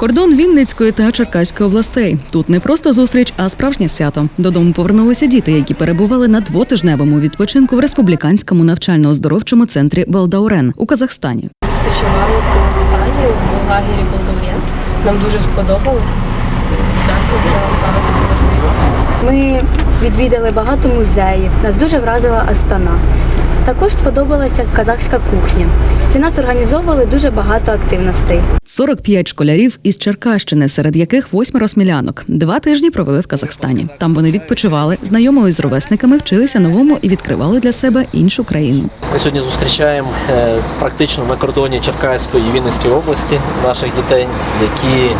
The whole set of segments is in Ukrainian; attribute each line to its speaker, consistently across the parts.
Speaker 1: Кордон Вінницької та Черкаської областей. Тут не просто зустріч, а справжнє свято. Додому повернулися діти, які перебували на двотижневому відпочинку в республіканському навчально-оздоровчому центрі Балдаурен у Казахстані.
Speaker 2: Почували в Казахстані в лагері Болдоврен. Нам дуже сподобалось. Дякую, що можливість.
Speaker 3: Ми відвідали багато музеїв. Нас дуже вразила Астана. Також сподобалася казахська кухня. Для нас організовували дуже багато активностей.
Speaker 1: 45 школярів із Черкащини, серед яких восьмеро смілянок. Два тижні провели в Казахстані. Там вони відпочивали, знайомились з ровесниками, вчилися новому і відкривали для себе іншу країну.
Speaker 4: Ми сьогодні зустрічаємо е, практично на кордоні Черкаської і Вінницької області наших дітей, які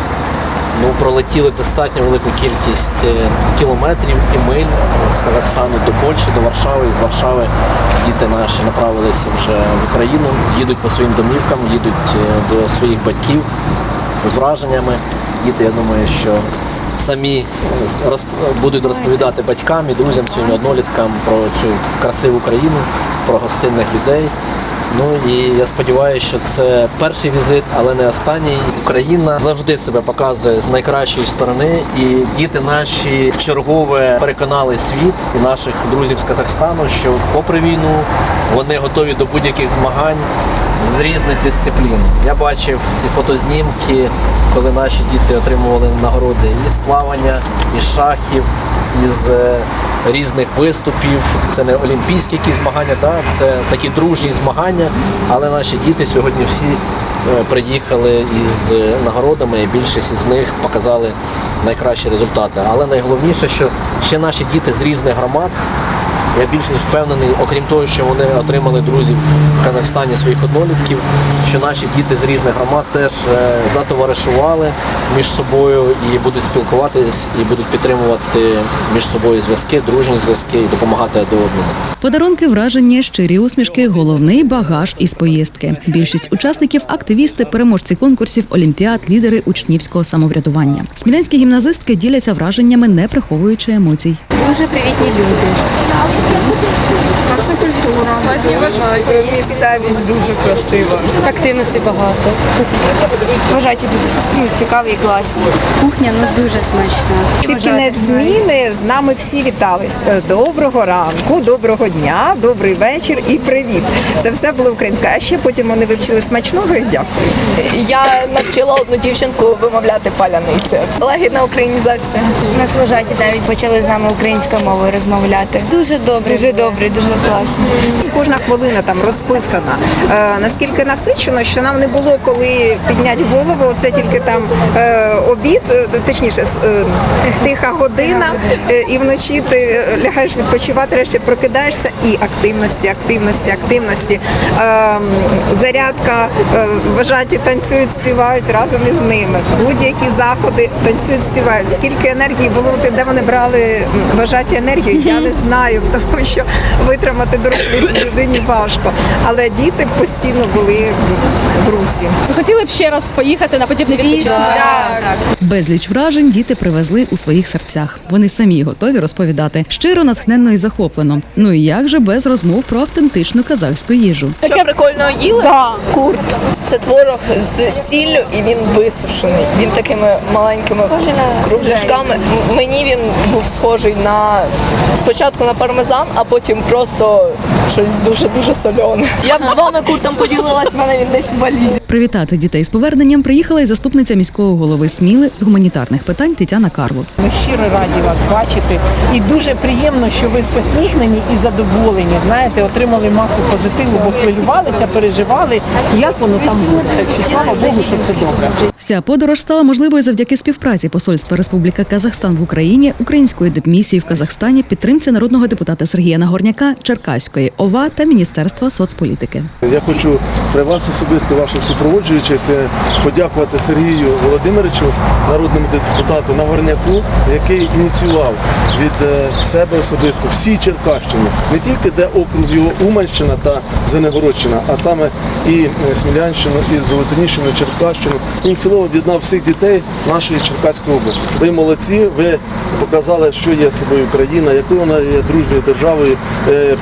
Speaker 4: ну, пролетіли достатньо велику кількість е, кілометрів і миль з Казахстану до Польщі, до Варшави. І з Варшави діти наші направилися вже в Україну, їдуть по своїм домівкам, їдуть е, до своїх батьків з враженнями. Діти, я думаю, що самі е, будуть розповідати батькам і друзям своїм одноліткам про цю красиву країну, про гостинних людей. Ну і я сподіваюся, що це перший візит, але не останній. Україна завжди себе показує з найкращої сторони, і діти наші вчергове переконали світ і наших друзів з Казахстану, що попри війну вони готові до будь-яких змагань з різних дисциплін. Я бачив ці фотознімки, коли наші діти отримували нагороди і з плавання, і з шахів, із е, різних виступів. Це не олімпійські якісь змагання, да? це такі дружні змагання. Але наші діти сьогодні всі приїхали із е, нагородами, і більшість із них показали найкращі результати. Але найголовніше, що ще наші діти з різних громад. Я більш ніж впевнений, окрім того, що вони отримали друзів в Казахстані своїх однолітків, що наші діти з різних громад теж е, затоваришували між собою і будуть спілкуватись, і будуть підтримувати між собою зв'язки, дружні зв'язки і допомагати один одному.
Speaker 1: Подарунки, враження, щирі усмішки, головний багаж із поїздки. Більшість учасників активісти, переможці конкурсів, олімпіад, лідери учнівського самоврядування. Смілянські гімназистки діляться враженнями, не приховуючи емоцій.
Speaker 3: Дуже привітні люди.
Speaker 2: Класна культура, класні вважають.
Speaker 5: Місцевість дуже красива.
Speaker 2: Активності багато.
Speaker 5: Вважається дуже ну, цікаві і класні.
Speaker 3: Кухня ну дуже смачна.
Speaker 5: Під кінець зміни з нами всі вітались. Е, Доброго ранку, доброго дня, добрий вечір і привіт. Це все було українською. А ще потім вони вивчили смачного і дякую.
Speaker 6: Я навчила одну дівчинку вимовляти паляниця. Лагідна українізація.
Speaker 7: Нас вважаті навіть почали з нами українською мовою розмовляти.
Speaker 3: Дуже добре.
Speaker 7: Дуже добре, дуже класно.
Speaker 5: Кожна хвилина там розписана. Е, наскільки насичено, що нам не було коли підняти голову. Оце тільки там е, обід, е, точніше, е, тиха година, е, і вночі ти лягаєш відпочивати, решті прокидаєшся і активності, активності, активності. Е, зарядка, е, вважаті танцюють, співають разом із ними. Будь-які заходи танцюють, співають. Скільки енергії було, ти- де вони брали вважаті енергію, я не знаю, тому що витримати дорослій людині важко. Але діти постійно були в русі.
Speaker 8: Хотіли б ще раз поїхати на подібний відпочинок.
Speaker 1: Безліч вражень діти привезли у своїх серцях. Вони самі готові розповідати щиро, натхненно і захоплено. Ну і як же без розмов про автентичну казахську їжу.
Speaker 6: Що прикольно їли? Курт. Це творог з сіллю і він висушений. Він такими маленькими кругляшками. Мені він був схожий на спочатку на пармезан, а потім просто щось дуже-дуже солене. Я б з вами куртом поділилась, в мене він десь в валізі.
Speaker 1: Привітати дітей з поверненням приїхала й заступниця міського голови Сміли з гуманітарних питань Тетяна Карло.
Speaker 9: Ми щиро раді вас бачити, і дуже приємно, що ви посміхнені і задоволені. Знаєте, отримали масу позитиву, бо хвилювалися, переживали, як воно там буде. Так що слава Богу, що все добре.
Speaker 1: Вся подорож стала можливою завдяки співпраці Посольства Республіка Казахстан в Україні, Української дипмісії в Казахстані, підтримці народного депутата Сергія Нагорняка, Черкаської ОВА та Міністерства соцполітики.
Speaker 10: Я хочу при вас особисто ваших супроводжуючих е, подякувати Сергію Володимировичу, народному депутату Нагорняку, який ініціював від е, себе особисто всі Черкащини, не тільки де округ його Уманщина та Звенигородщина, а саме і е, Смілянщину, і Золотоніщину, Черкащину. Ініціював об'єднав всіх дітей нашої Черкаської області. Ви молодці, ви показали, що є собою Україна, якою вона є дружньою державою.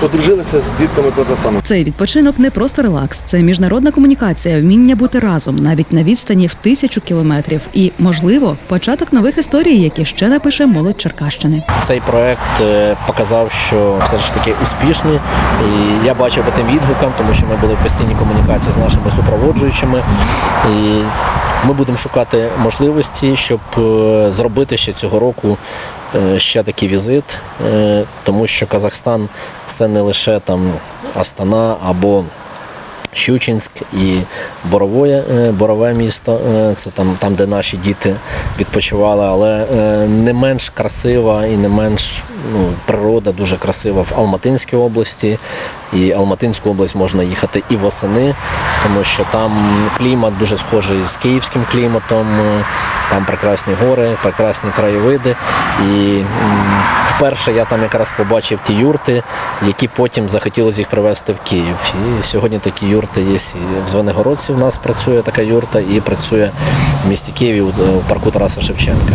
Speaker 10: Подружилися з дітками Казахстану.
Speaker 1: Цей відпочинок не просто релакс, це міжнародна комунікація, вміння бажання бути разом навіть на відстані в тисячу кілометрів, і можливо початок нових історій, які ще напише молодь Черкащини.
Speaker 4: Цей проект е, показав, що все ж таки успішний. І я бачив по тим відгукам, тому що ми були в постійній комунікації з нашими супроводжуючими. І ми будемо шукати можливості, щоб е, зробити ще цього року е, ще такий візит, тому що Казахстан це не лише там Астана або Щучинськ і Боровое, е, Борове місто, е, це там, там, де наші діти відпочивали, але е, не менш красива і не менш ну, природа дуже красива в Алматинській області. І Алматинську область можна їхати і восени, тому що там клімат дуже схожий з київським кліматом, там прекрасні гори, прекрасні краєвиди. І вперше я там якраз побачив ті юрти, які потім захотілося їх привезти в Київ. І сьогодні такі юрти є в Звенигородці. У нас працює така юрта, і працює в місті Києві у парку Тараса Шевченка.